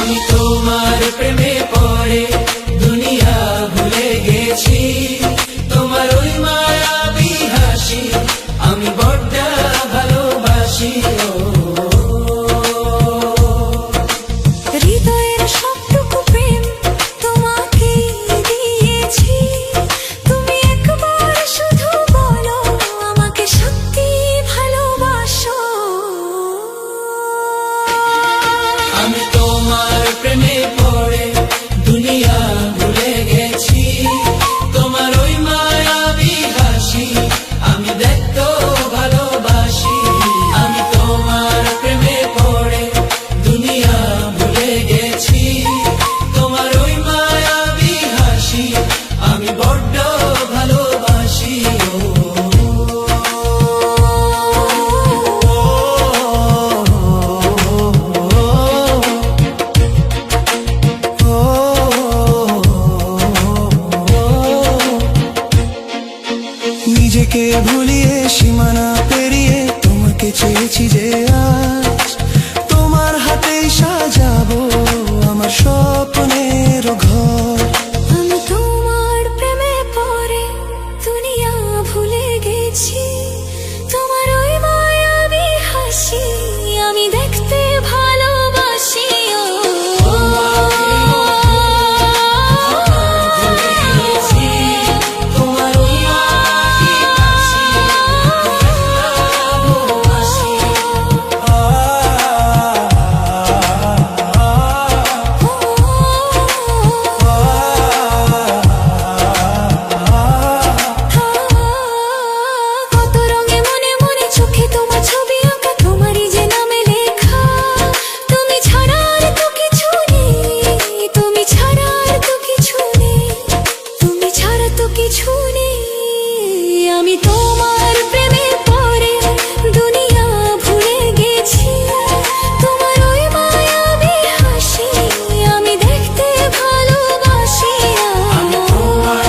আমি তোমার প্রেমে পড়ে, দুনিয়া ভুলে গেছি। তোমার ওই মায়াবী হাসি আমি বড্ডা ভালোবাসি। হৃদয়ের সব ভুলিয়ে, সীমানা পেরিয়ে তোমাকে চেয়েছি যে আজ তোমার হাতেই সাজাবো আমার স্বপ্নের ঘর। আমি তোমার প্রেমে পরে দুনিয়া ভুলে গেছি। আমি তোমার প্রেমে পড়ে দুনিয়া ভুলে গেছি। তোমার ওই আমি দেখতে ভালোবাসি তোমার